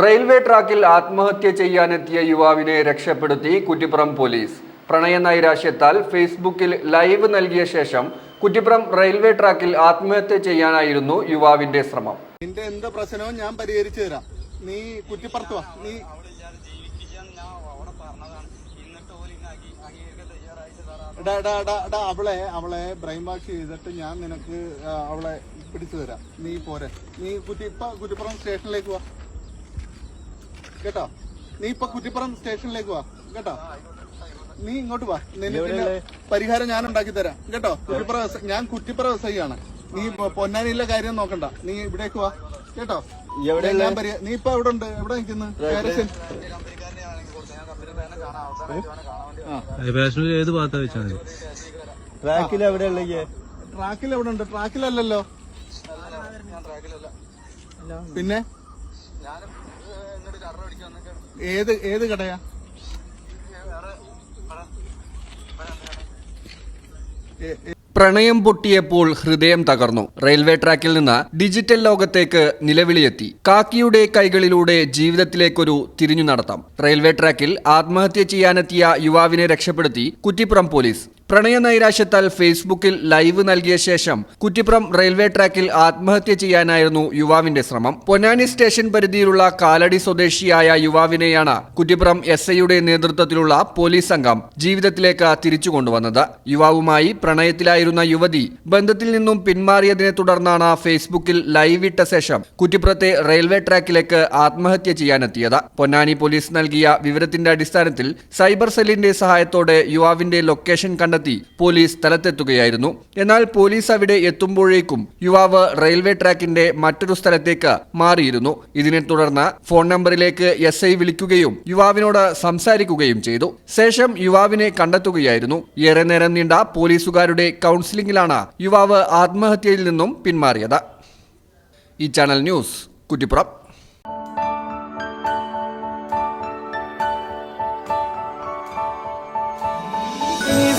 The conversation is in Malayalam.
റെയിൽവേ ട്രാക്കിൽ ആത്മഹത്യ ചെയ്യാനെത്തിയ യുവാവിനെ രക്ഷപ്പെടുത്തി കുറ്റിപ്പുറം പോലീസ്. പ്രണയ നൈരാശ്യത്താൽ ഫേസ്ബുക്കിൽ ലൈവ് നൽകിയ ശേഷം കുറ്റിപ്പുറം റെയിൽവേ ട്രാക്കിൽ ആത്മഹത്യ ചെയ്യാനായിരുന്നു യുവാവിന്റെ ശ്രമം. നിന്റെ എന്ത് പ്രശ്നവും ഞാൻ പരിഹരിച്ചു തരാം. നീ കുറ്റിപ്പുറത്ത് വാ. നീ അവളെ അവളെ ബ്രെയിൻ വാഷ് ചെയ്തിട്ട് ഞാൻ നിനക്ക് അവളെ പിടിച്ചു തരാം. നീ പോരെ. നീ കുറ്റിപ്പ കുറ്റിപ്പുറം സ്റ്റേഷനിലേക്ക് വാ. കേട്ടോ? നീ ഇപ്പൊ കുറ്റിപ്പുറം സ്റ്റേഷനിലേക്ക് വാ. കേട്ടോ? നീ ഇങ്ങോട്ട് വാ. നിനക്ക് പരിഹാരം ഞാൻ ഉണ്ടാക്കി തരാം. കേട്ടോ? കുറ്റിപ്പുറ ഞാൻ കുറ്റിപ്പുറ വ്യവസായിയാണ്. നീ പൊന്നാനിയിലെ കാര്യം നോക്കണ്ട. നീ ഇവിടേക്ക് വാ. കേട്ടോ? നീ ഇപ്പൊ എവിടെ ഉണ്ട്. എവിടെ നിൽക്കുന്നു? ഏത് ഭാഗത്താ വെച്ചാൽ മതി? ട്രാക്കിൽ എവിടെ ഉള്ളത് ട്രാക്കിൽ എവിടെ ഉണ്ട്? ട്രാക്കിലല്ലല്ലോ. പിന്നെ? ഏത് ഏത് കടയാ? പ്രണയം പൊട്ടിയപ്പോൾ ഹൃദയം തകർന്നു. റെയിൽവേ ട്രാക്കിൽ നിന്ന് ഡിജിറ്റൽ ലോകത്തേക്ക് നിലവിളിയെത്തി. കാക്കിയുടെ കൈകളിലൂടെ ജീവിതത്തിലേക്കൊരു തിരിഞ്ഞു നടത്താം. റെയിൽവേ ട്രാക്കിൽ ആത്മഹത്യ ചെയ്യാനെത്തിയ യുവാവിനെ രക്ഷപ്പെടുത്തി കുറ്റിപ്പുറം പോലീസ്. പ്രണയ നൈരാശ്യത്താൽ ഫേസ്ബുക്കിൽ ലൈവ് നൽകിയ ശേഷം കുറ്റിപ്പുറം റെയിൽവേ ട്രാക്കിൽ ആത്മഹത്യ ചെയ്യാനായിരുന്നു യുവാവിന്റെ ശ്രമം. പൊന്നാനി സ്റ്റേഷൻ പരിധിയിലുള്ള കാലടി സ്വദേശിയായ യുവാവിനെയാണ് കുറ്റിപ്പുറം എസ് ഐയുടെ നേതൃത്വത്തിലുള്ള പോലീസ് സംഘം ജീവിതത്തിലേക്ക് തിരിച്ചു കൊണ്ടുവന്നത്. യുവാവുമായി പ്രണയത്തിലായിരുന്ന യുവതി ബന്ധത്തിൽ നിന്നും പിന്മാറിയതിനെ തുടർന്നാണ് ഫേസ്ബുക്കിൽ ലൈവ് ഇട്ട ശേഷം കുറ്റിപ്പുറത്തെ റെയിൽവേ ട്രാക്കിലേക്ക് ആത്മഹത്യ ചെയ്യാനെത്തിയത്. പൊന്നാനി പോലീസ് നൽകിയ വിവരത്തിന്റെ അടിസ്ഥാനത്തിൽ സൈബർ സെല്ലിന്റെ സഹായത്തോടെ യുവാവിന്റെ ലൊക്കേഷൻ കണ്ടെത്തി പോലീസ് സ്ഥലത്തെത്തുകയായിരുന്നു. എന്നാൽ പോലീസ് അവിടെ എത്തുമ്പോഴേക്കും യുവാവ് റെയിൽവേ ട്രാക്കിന്റെ മറ്റൊരു സ്ഥലത്തേക്ക് മാറിയിരുന്നു. ഇതിനെ തുടർന്ന് ഫോൺ നമ്പറിലേക്ക് എസ് ഐ വിളിക്കുകയും യുവാവിനോട് സംസാരിക്കുകയും ചെയ്തു. ശേഷം യുവാവിനെ കണ്ടെത്തുകയായിരുന്നു. ഏറെ നേരം നീണ്ട പോലീസുകാരുടെ കൗൺസിലിംഗിലാണ് യുവാവ് ആത്മഹത്യയിൽ നിന്നും പിന്മാറിയത്. ഈ channel news Kuttippuram.